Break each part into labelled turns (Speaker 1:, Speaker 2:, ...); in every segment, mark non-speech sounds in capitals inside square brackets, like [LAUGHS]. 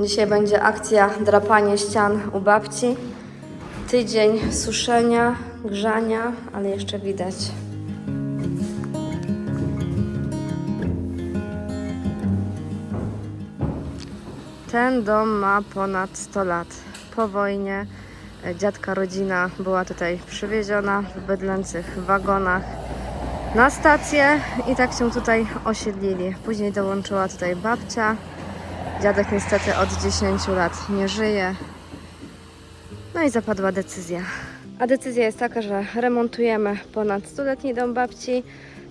Speaker 1: Dzisiaj będzie akcja drapanie ścian u babci. Tydzień suszenia, grzania, ale jeszcze widać. Ten dom ma ponad 100 lat. Po wojnie e, dziadka rodzina była tutaj przywieziona w bydlęcych wagonach na stację i tak się tutaj osiedlili. Później dołączyła tutaj babcia. Dziadek niestety od 10 lat nie żyje. No i zapadła decyzja. A decyzja jest taka, że remontujemy ponad stuletni dom babci.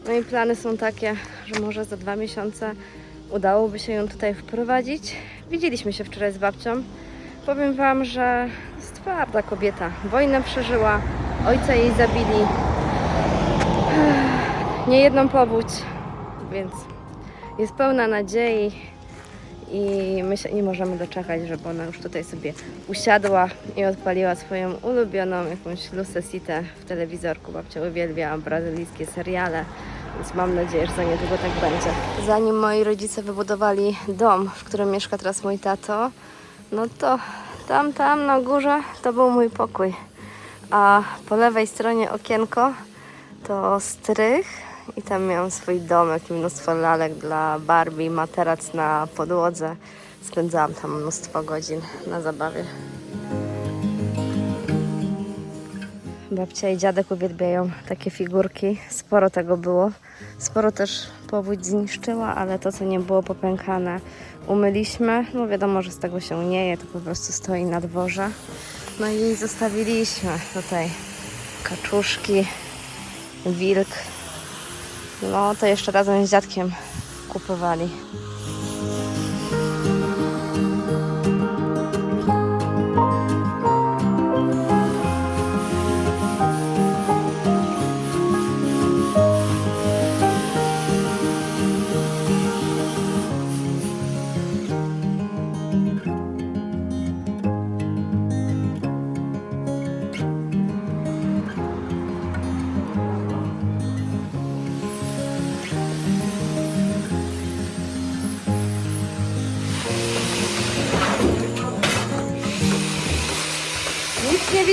Speaker 1: No i plany są takie, że może za dwa miesiące udałoby się ją tutaj wprowadzić. Widzieliśmy się wczoraj z babcią. Powiem Wam, że jest twarda kobieta. Wojnę przeżyła, ojca jej zabili. Nie jedną powódź, więc jest pełna nadziei i my się nie możemy doczekać, żeby ona już tutaj sobie usiadła i odpaliła swoją ulubioną jakąś lusesitę w telewizorku. Babcia uwielbia brazylijskie seriale, więc mam nadzieję, że za niedługo tak będzie. Zanim moi rodzice wybudowali dom, w którym mieszka teraz mój tato, no to tam, tam na górze to był mój pokój. A po lewej stronie okienko to strych i tam miałam swój domek i mnóstwo lalek dla Barbie, materac na podłodze. Spędzałam tam mnóstwo godzin na zabawie. Babcia i dziadek uwielbiają takie figurki. Sporo tego było. Sporo też powódź zniszczyła, ale to, co nie było popękane, umyliśmy. No wiadomo, że z tego się nie je, to po prostu stoi na dworze. No i zostawiliśmy tutaj kaczuszki, wilk. No to jeszcze razem z dziadkiem kupowali.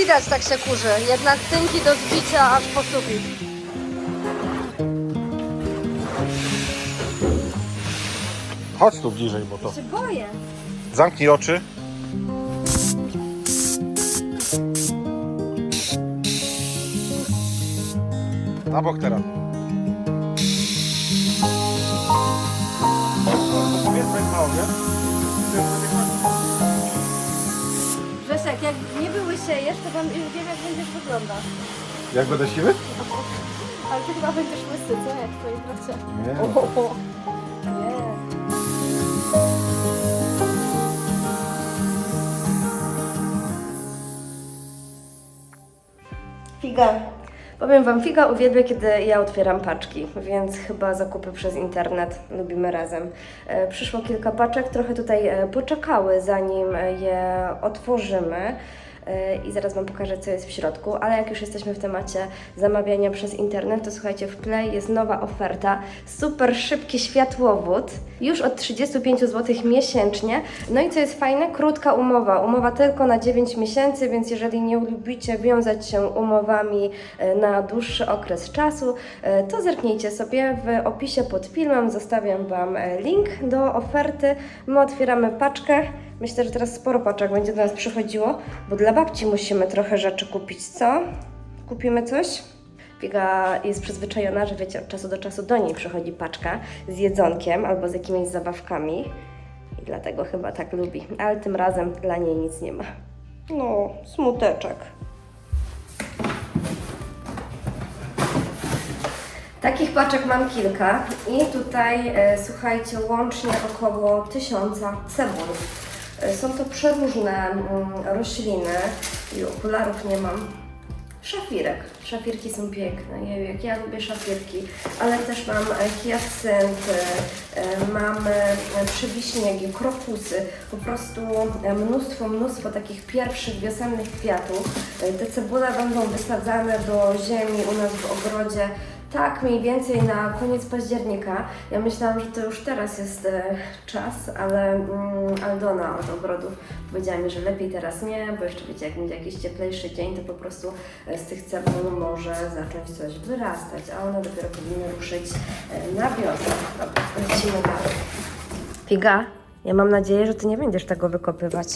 Speaker 1: Widać, tak się kurzy. Jednak tynki do zbicia aż po sufit.
Speaker 2: Chodź tu bliżej, bo to.
Speaker 1: Się boję.
Speaker 2: Zamknij oczy. Na bok teraz. Powiedzmy mało, nie?
Speaker 1: Grzesiek, jak nie były siejesz, to wam już wiem, jak będziesz wyglądać.
Speaker 2: Jak będę siwy? [LAUGHS]
Speaker 1: Ale ty chyba będziesz łysy, co? Jak w twojej bracie.
Speaker 2: Nie.
Speaker 1: O, nie. Figa. Powiem Wam, Figa uwielbia, kiedy ja otwieram paczki, więc chyba zakupy przez internet lubimy razem. E, przyszło kilka paczek, trochę tutaj e, poczekały, zanim je otworzymy. E, I zaraz Wam pokażę, co jest w środku, ale jak już jesteśmy w temacie zamawiania przez internet, to słuchajcie, w Play jest nowa oferta, super szybki światłowód, już od 35 zł miesięcznie. No i co jest fajne, krótka umowa, umowa tylko na 9 miesięcy, więc jeżeli nie lubicie wiązać się umowami e, na dłuższy okres czasu, e, to zerknijcie sobie w opisie pod filmem, zostawiam Wam link do oferty. My otwieramy paczkę. Myślę, że teraz sporo paczek będzie do nas przychodziło, bo dla babci musimy trochę rzeczy kupić, co? Kupimy coś? Piga jest przyzwyczajona, że wiecie, od czasu do czasu do niej przychodzi paczka z jedzonkiem albo z jakimiś zabawkami i dlatego chyba tak lubi, ale tym razem dla niej nic nie ma. No, smuteczek. Takich paczek mam kilka i tutaj e, słuchajcie, łącznie około tysiąca cebul. E, Są to przeróżne mm, rośliny i okularów nie mam. Szafirek. Szafirki są piękne. Jeju, jak ja lubię szafirki, ale też mam e, hiacynty, e, mam przewiśniegi, krokusy, po prostu mnóstwo, mnóstwo takich pierwszych wiosennych kwiatów. Te cebule będą wysadzane do ziemi u nas w ogrodzie Tak, mniej więcej na koniec października. Ja myślałam, że to już teraz jest e, czas, ale mm, Aldona od ogrodów powiedziała mi, że lepiej teraz nie, bo jeszcze wiecie, jak będzie jakiś cieplejszy dzień, to po prostu e, z tych cebul może zacząć coś wyrastać, a one dopiero powinny ruszyć e, na wiosnę. Dobra, lecimy dalej. Figa, ja mam nadzieję, że Ty nie będziesz tego wykopywać.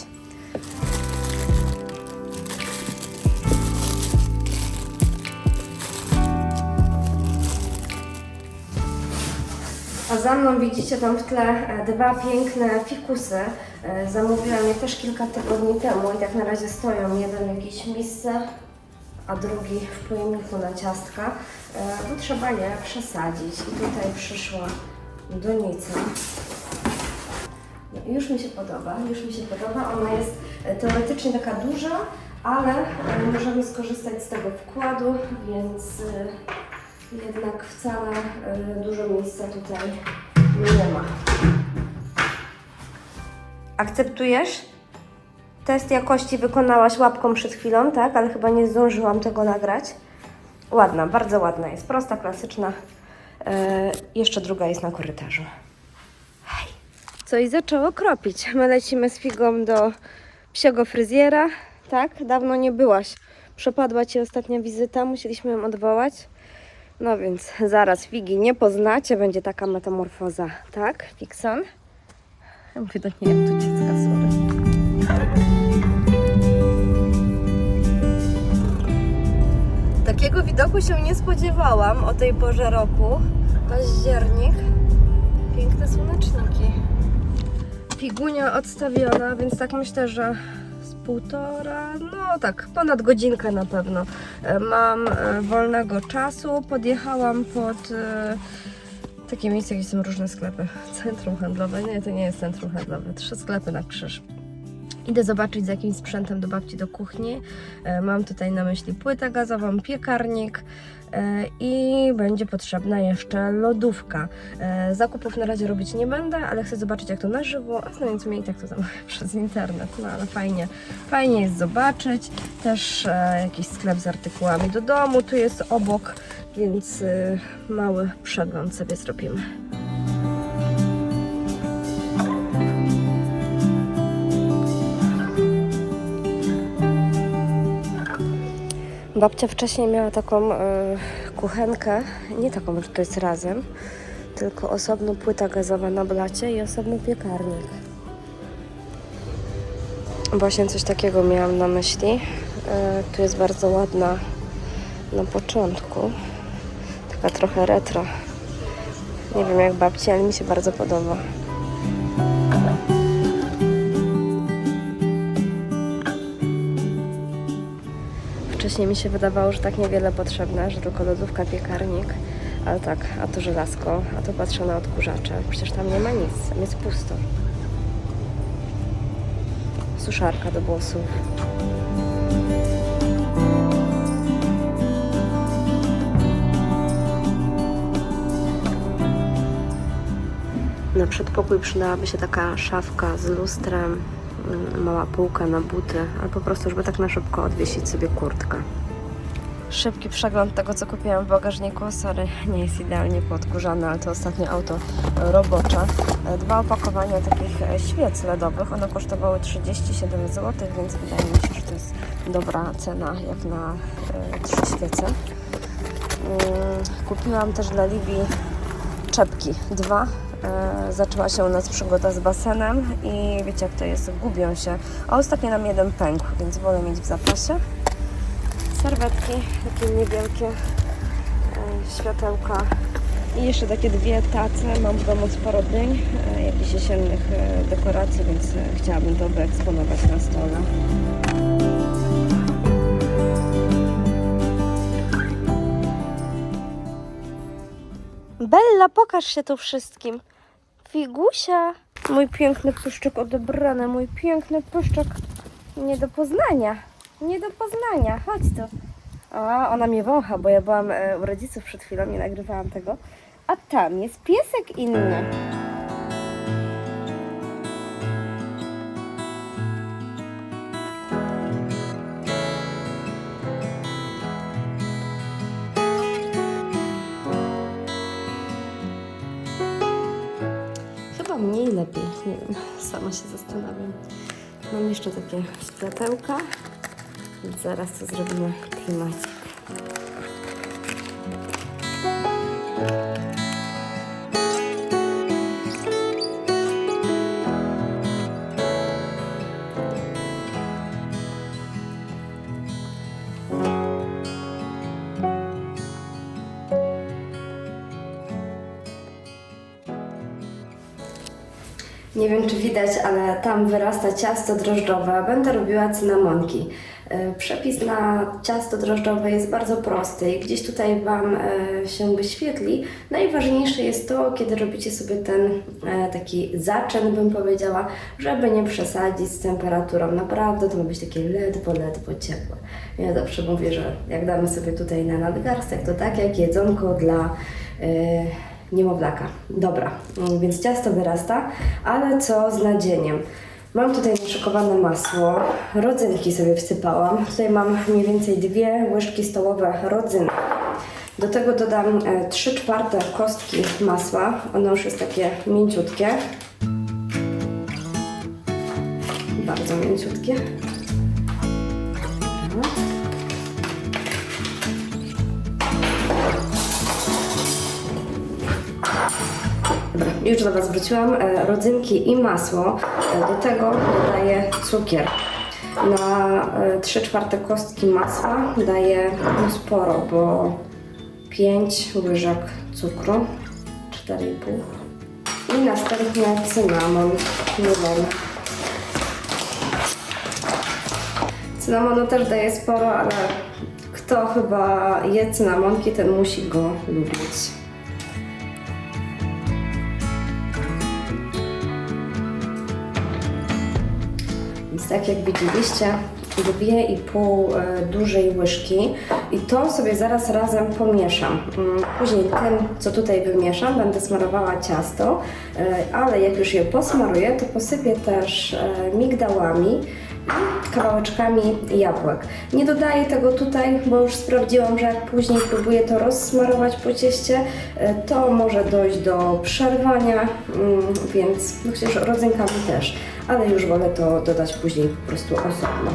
Speaker 1: Za mną widzicie tam w tle e, dwa piękne fikusy. E, Zamówiłam je też kilka tygodni temu i tak na razie stoją. Jeden w jakiejś misce, a drugi w pojemniku na ciastka. E, Bo trzeba je przesadzić. I tutaj przyszła donica. No Już mi się podoba, już mi się podoba. Ona jest teoretycznie taka duża, ale możemy skorzystać z tego wkładu, więc jednak wcale e, dużo miejsca tutaj nie ma. Akceptujesz? Test jakości wykonałaś łapką przed chwilą, tak? Ale chyba nie zdążyłam tego nagrać. Ładna, bardzo ładna jest. Prosta, klasyczna. E, jeszcze druga jest na korytarzu. Hej. Co i zaczęło kropić. My lecimy z figą do psiego fryzjera. Tak? Dawno nie byłaś. Przepadła Ci ostatnia wizyta, musieliśmy ją odwołać. No więc zaraz figi nie poznacie, będzie taka metamorfoza, tak? Fixon? Ja mówię do niej jak dziecka, sorry. Takiego widoku się nie spodziewałam o tej porze roku. Październik. Piękne słoneczniki. Figunia odstawiona, więc tak myślę, że półtora, no tak, ponad godzinkę na pewno. E, Mam e, wolnego czasu. Podjechałam pod e, takie miejsce, gdzie są różne sklepy. [LAUGHS] Centrum handlowe. Nie, to nie jest centrum handlowe. Trzy sklepy na krzyż. Idę zobaczyć z jakim sprzętem do babci do kuchni. Mam tutaj na myśli płytę gazową, piekarnik i będzie potrzebna jeszcze lodówka. E, Zakupów na razie robić nie będę, ale chcę zobaczyć jak to na żywo, a znając mnie i tak to zamówię [LAUGHS] przez internet. No ale fajnie, fajnie jest zobaczyć. Też e, jakiś sklep z artykułami do domu tu jest obok, więc e, mały przegląd sobie zrobimy. Babcia wcześniej miała taką e, kuchenkę, nie taką, że to jest razem, tylko osobno płyta gazowa na blacie i osobno piekarnik. Właśnie coś takiego miałam na myśli. E, tu jest bardzo ładna na początku, taka trochę retro. Nie wiem jak babci, ale mi się bardzo podoba. Wcześniej mi się wydawało, że tak niewiele potrzebne, że tylko lodówka, piekarnik, ale tak, a to żelazko, a to patrzę na odkurzacze. Przecież tam nie ma nic, tam jest pusto. Suszarka do włosów. Na przedpokój przydałaby się taka szafka z lustrem, mała półka na buty, albo po prostu, żeby tak na szybko odwiesić sobie kurtkę. Szybki przegląd tego, co kupiłam w bagażniku. Sorry, nie jest idealnie podkurzane, ale to ostatnie auto robocze. Dwa opakowania takich e, świec LEDowych. One kosztowały 37 zł, więc wydaje mi się, że to jest dobra cena jak na e, trzy świece. Mm, Kupiłam też dla Libii czepki. Dwa. E, Zaczęła się u nas przygoda z basenem i wiecie jak to jest, gubią się. A ostatnio nam jeden pękł, więc wolę mieć w zapasie. Serwetki, takie niewielkie e, światełka i jeszcze takie dwie tace. Mam w domu sporo dyń, e, jakichś jesiennych dekoracji, więc chciałabym to wyeksponować na stole. Bella, pokaż się tu wszystkim. Figusia. Mój piękny pyszczek odebrany, mój piękny pyszczek. Nie do poznania. Nie do poznania. Chodź tu. A, ona mnie wącha, bo ja byłam e, u rodziców przed chwilą i nagrywałam tego. A tam jest piesek inny. Zastanawiam. Mam jeszcze takie więc zaraz to zrobimy klimacik. Nie wiem, czy widać, ale tam wyrasta ciasto drożdżowe. Będę robiła cynamonki. E, Przepis na ciasto drożdżowe jest bardzo prosty i gdzieś tutaj Wam e, się wyświetli. Najważniejsze jest to, kiedy robicie sobie ten e, taki zaczyn, bym powiedziała, żeby nie przesadzić z temperaturą. Naprawdę to ma być takie ledwo, ledwo ciepłe. Ja zawsze mówię, że jak damy sobie tutaj na nadgarstek, to tak jak jedzonko dla niemowlaka. Dobra, mm, więc ciasto wyrasta, ale co z nadzieniem? Mam tutaj naszykowane masło, rodzynki sobie wsypałam. Tutaj mam mniej więcej dwie łyżki stołowe rodzynek. Do tego dodam 3 czwarte kostki masła. Ono już jest takie mięciutkie. Bardzo mięciutkie. Już do Was wróciłam. E, Rodzynki i masło. E, Do tego dodaję cukier. Na e, 3 czwarte kostki masła daję no sporo, bo 5 łyżek cukru, 4,5 i następnie cynamon mielony. Cynamonu też daję sporo, ale kto chyba je cynamonki, ten musi go lubić. Tak jak widzieliście, dwie i pół e, dużej łyżki i to sobie zaraz razem pomieszam. Mm, Później ten, co tutaj wymieszam, będę smarowała ciasto, e, ale jak już je posmaruję, to posypię też e, migdałami kawałeczkami jabłek. Nie dodaję tego tutaj, bo już sprawdziłam, że jak później próbuję to rozsmarować po cieście, e, to może dojść do przerwania, mm, więc no chociaż rodzynkami też, ale już wolę to dodać później po prostu osobno.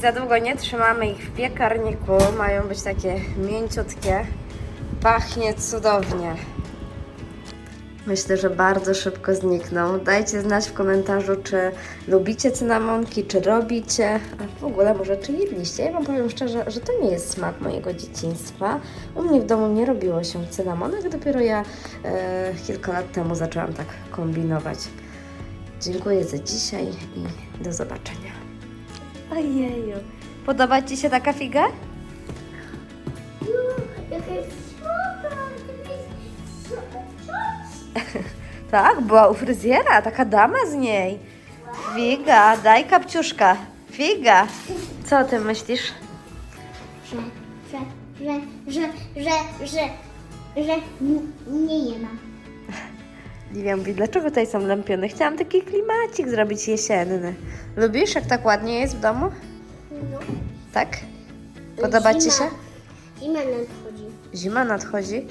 Speaker 1: Za długo nie trzymamy ich w piekarniku. Mają być takie mięciutkie. Pachnie cudownie. Myślę, że bardzo szybko znikną. Dajcie znać w komentarzu, czy lubicie cynamonki, czy robicie, a w ogóle może czy jedliście. Ja Wam powiem szczerze, że to nie jest smak mojego dzieciństwa. U mnie w domu nie robiło się cynamonek, dopiero ja e, kilka lat temu zaczęłam tak kombinować. Dziękuję za dzisiaj i do zobaczenia. Ojeju. Podoba Ci się taka figa?
Speaker 3: Jaka jest słodka, jaka jest słodka. [LAUGHS]
Speaker 1: Tak, była u fryzjera, taka dama z niej. Figa, daj kapciuszka. Figa. Co o tym myślisz?
Speaker 3: Że, że, że, że, że, że, że nie je ma. [LAUGHS]
Speaker 1: Liwia mówi, dlaczego tutaj są lampiony? Chciałam taki klimacik zrobić jesienny. Lubisz, jak tak ładnie jest w domu?
Speaker 3: No.
Speaker 1: Tak? Podoba Ci
Speaker 3: Zima.
Speaker 1: się?
Speaker 3: Zima nadchodzi.
Speaker 1: Zima nadchodzi.